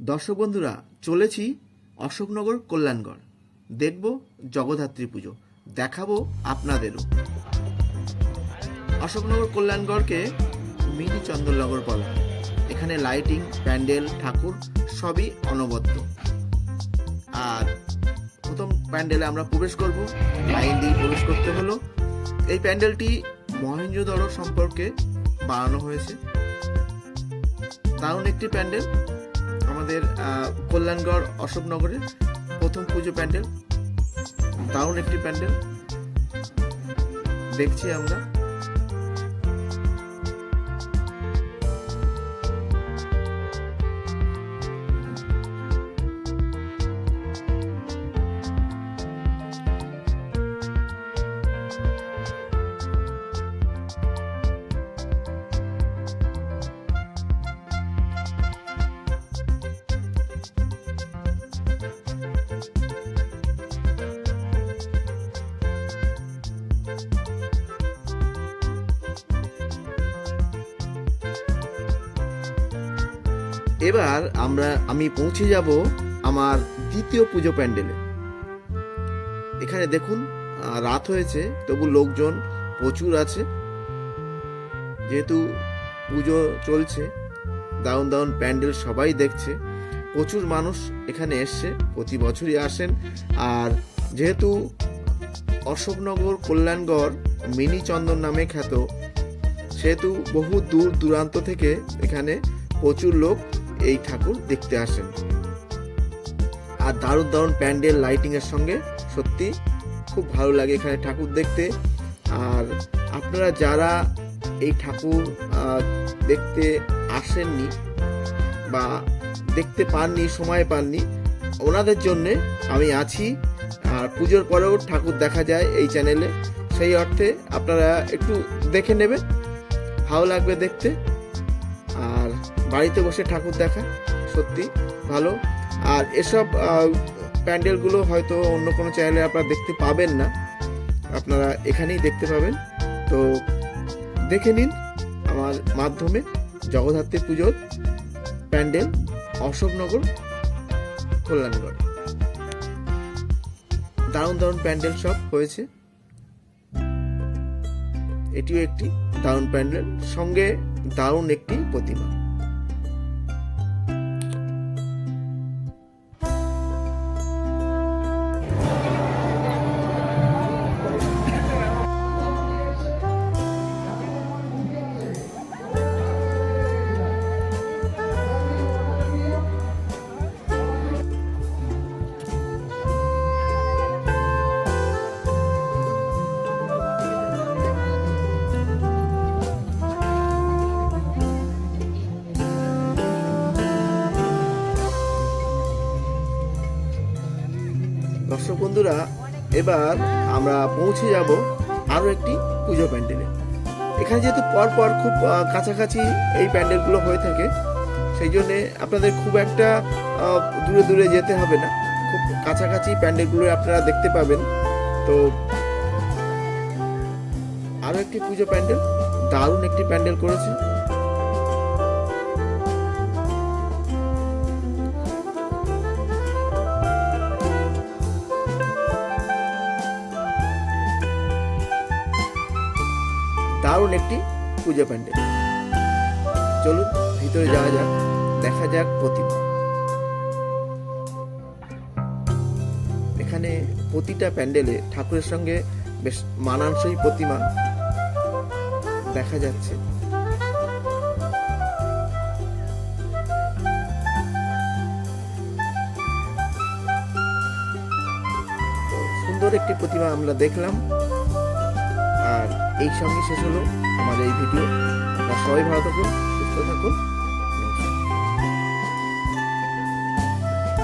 দর্শক বন্ধুরা, চলেছি অশোকনগর কল্যাণগড়। দেখব জগদ্ধাত্রী পুজো, দেখাবো আপনাদেরও। অশোকনগর কল্যাণগড়কে মিনি চন্দননগর বলা এখানে লাইটিং, প্যান্ডেল, ঠাকুর সবই অনবদ্য। আর প্রথম প্যান্ডেলে আমরা প্রবেশ করব। লাইন দিয়ে প্রবেশ করতে হলো। এই প্যান্ডেলটি মহেঞ্জোদড়ো সম্পর্কে বানানো হয়েছে। দারুণ একটি প্যান্ডেল। আমাদের কল্যাণগড় অশোকনগরের প্রথম পুজো প্যান্ডেল দারুণ একটি প্যান্ডেল। দেখছি আমরা। এবার আমরা, আমি পৌঁছে যাব আমার দ্বিতীয় পুজো প্যান্ডেলে। এখানে দেখুন রাত হয়েছে, তবু লোকজন প্রচুর আছে। যেহেতু পুজো চলছে দাউন দাউন প্যান্ডেল সবাই দেখছে। প্রচুর মানুষ এখানে এসছে, প্রতি বছরই আসেন। আর যেহেতু অশোকনগর কল্যাণগড় মিনি চন্দন নামে খ্যাত, সেহেতু বহু দূর দূরান্ত থেকে এখানে প্রচুর লোক এই ঠাকুর দেখতে আসেন। আর দারুণ দারুণ প্যান্ডেল লাইটিং এর সঙ্গে সত্যি খুব ভালো লাগে এখানে ঠাকুর দেখতে। আর আপনারা যারা এই ঠাকুর দেখতে আসেননি বা দেখতে পাননি, সময় পাননি, ওনাদের জন্যে আমি আছি। আর পুজোর পরেও ঠাকুর দেখা যায় এই চ্যানেলে সেই অর্থে আপনারা একটু দেখে নেবেন। ভালো লাগবে দেখতে। বাড়িতে বসে ঠাকুর দেখা, সত্যি ভালো। আর এসব প্যান্ডেলগুলো হয়তো অন্য কোনো চ্যানেলে আপনারা দেখতে পাবেন না। আপনারা এখানেই দেখতে পাবেন। তো দেখে নিন আমার মাধ্যমে জগদ্ধাত্রী পুজোর প্যান্ডেল অশোকনগর, কল্যাণগড়। দারুণ দারুণ প্যান্ডেল সব হয়েছে। এটিও একটি দারুণ প্যান্ডেল, সঙ্গে দারুণ একটি প্রতিমা। দর্শক বন্ধুরা, এবার আমরা পৌঁছে যাব আরও একটি পুজো প্যান্ডেলে। এখানে যেহেতু পর পর খুব কাছাকাছি এই প্যান্ডেলগুলো হয়ে থাকে, সেই জন্যে আপনাদের খুব একটা দূরে দূরে যেতে হবে না। খুব কাছাকাছি প্যান্ডেলগুলো আপনারা দেখতে পাবেন। তো আরও একটি পুজো প্যান্ডেল, দারুণ একটি প্যান্ডেল করেছে। দারুণ একটি পুজো প্যান্ডেল। চলুন, ভিতরে যাওয়া যাক, দেখা যাক প্রতিমা। এখানে প্রতিটা প্যান্ডেলে ঠাকুরের সঙ্গে বেশ মানানসই প্রতিমা দেখা যাচ্ছে। সুন্দর একটি প্রতিমা আমরা দেখলাম। এই সঙ্গে শেষ হলো আমাদের এই ভিডিও। সবাই ভালো থাকুন সুস্থ থাকুন।